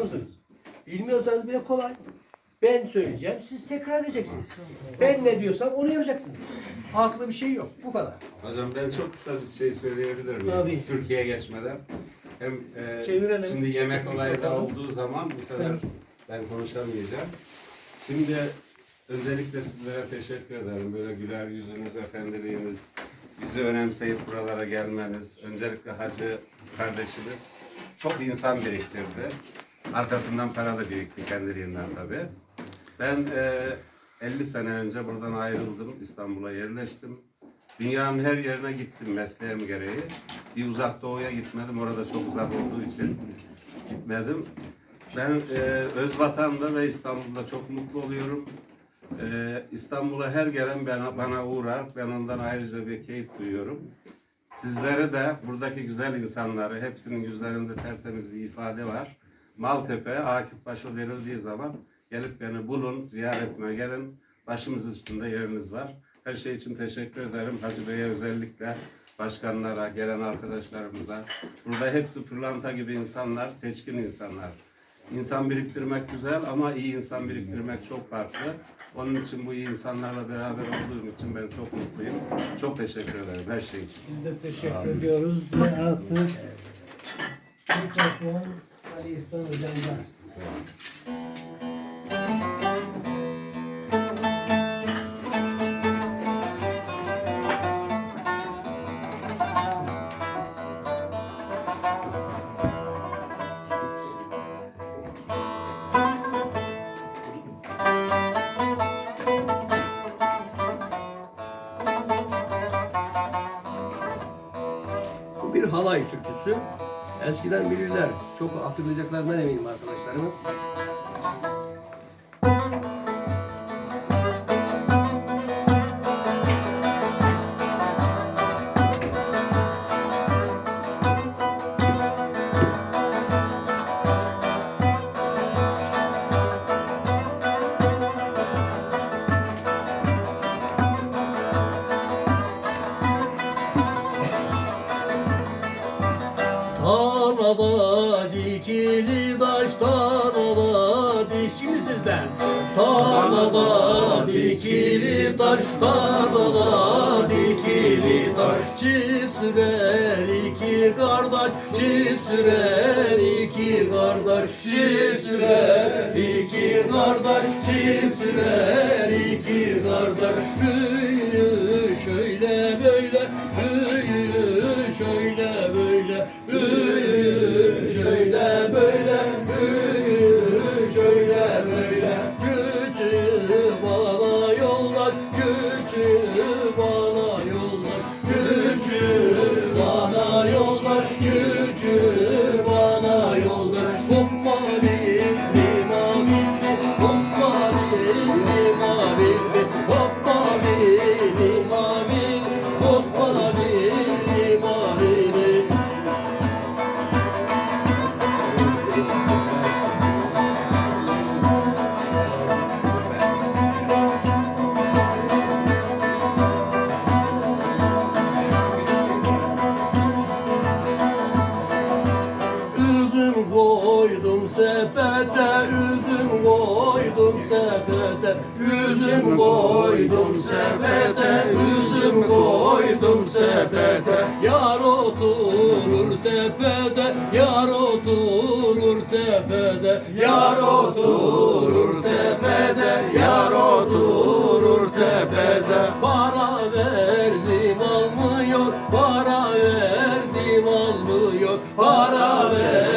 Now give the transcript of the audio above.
musunuz? Bilmiyorsanız bile kolay. Ben söyleyeceğim, siz tekrar edeceksiniz. Ben ne diyorsam onu yapacaksınız. Farklı bir şey yok. Bu kadar. Hocam ben çok kısa bir şey söyleyebilir miyim? Tabii. Türkiye'ye geçmeden. Hem e, Çevirelim. şimdi yemek olayı da olduğu zaman bu sefer ben konuşamayacağım. Şimdi özellikle sizlere teşekkür ederim. Böyle güler yüzünüz, efendiliğiniz, bizi önemseyip buralara gelmeniz, öncelikle hacı kardeşimiz çok insan biriktirdi. Arkasından para da birikti kendiliğinden tabii. Ben e, 50 sene önce buradan ayrıldım, İstanbul'a yerleştim. Dünyanın her yerine gittim mesleğim gereği. Bir uzak doğuya gitmedim, orada çok uzak olduğu için gitmedim. Ben e, öz vatanda ve İstanbul'da çok mutlu oluyorum. E, İstanbul'a her gelen bana, bana uğrar, ben ondan ayrıca bir keyif duyuyorum. Sizlere de buradaki güzel insanları, hepsinin yüzlerinde tertemiz bir ifade var. Maltepe, Akif Paşa denildiği zaman gelip beni bulun, ziyaretime gelin. Başımız üstünde yeriniz var. Her şey için teşekkür ederim. Hacı Bey'e özellikle, başkanlara, gelen arkadaşlarımıza. Burada hepsi pırlanta gibi insanlar, seçkin insanlar. İnsan biriktirmek güzel ama iyi insan biriktirmek çok farklı. Onun için bu iyi insanlarla beraber olduğum için ben çok mutluyum. Çok teşekkür ederim her şey için. Biz de teşekkür ediyoruz ve artık mikrofon Ali İhsan Hocam'da. Bu bir halay türküsü. Eskiden bilirler. Çok hatırlayacaklarından eminim arkadaşlarımın. Dikili taş tarlada dik şimdi sizden. Tarlada dikili taş tarlada dikili taş Çift sürer iki kardeş çift sürer iki kardeş. Çift sürer iki kardeş çift sürer iki kardeş. Büyü şöyle böyle büyü şöyle böyle büyü gücü sepete üzüm koydum sepete Üzüm koydum sepete Üzüm koydum sepete. Yar oturur tepede Yar oturur tepede Yar oturur tepede Yar oturur tepede. Para verdim almıyor Para verdim almıyor Para verdim.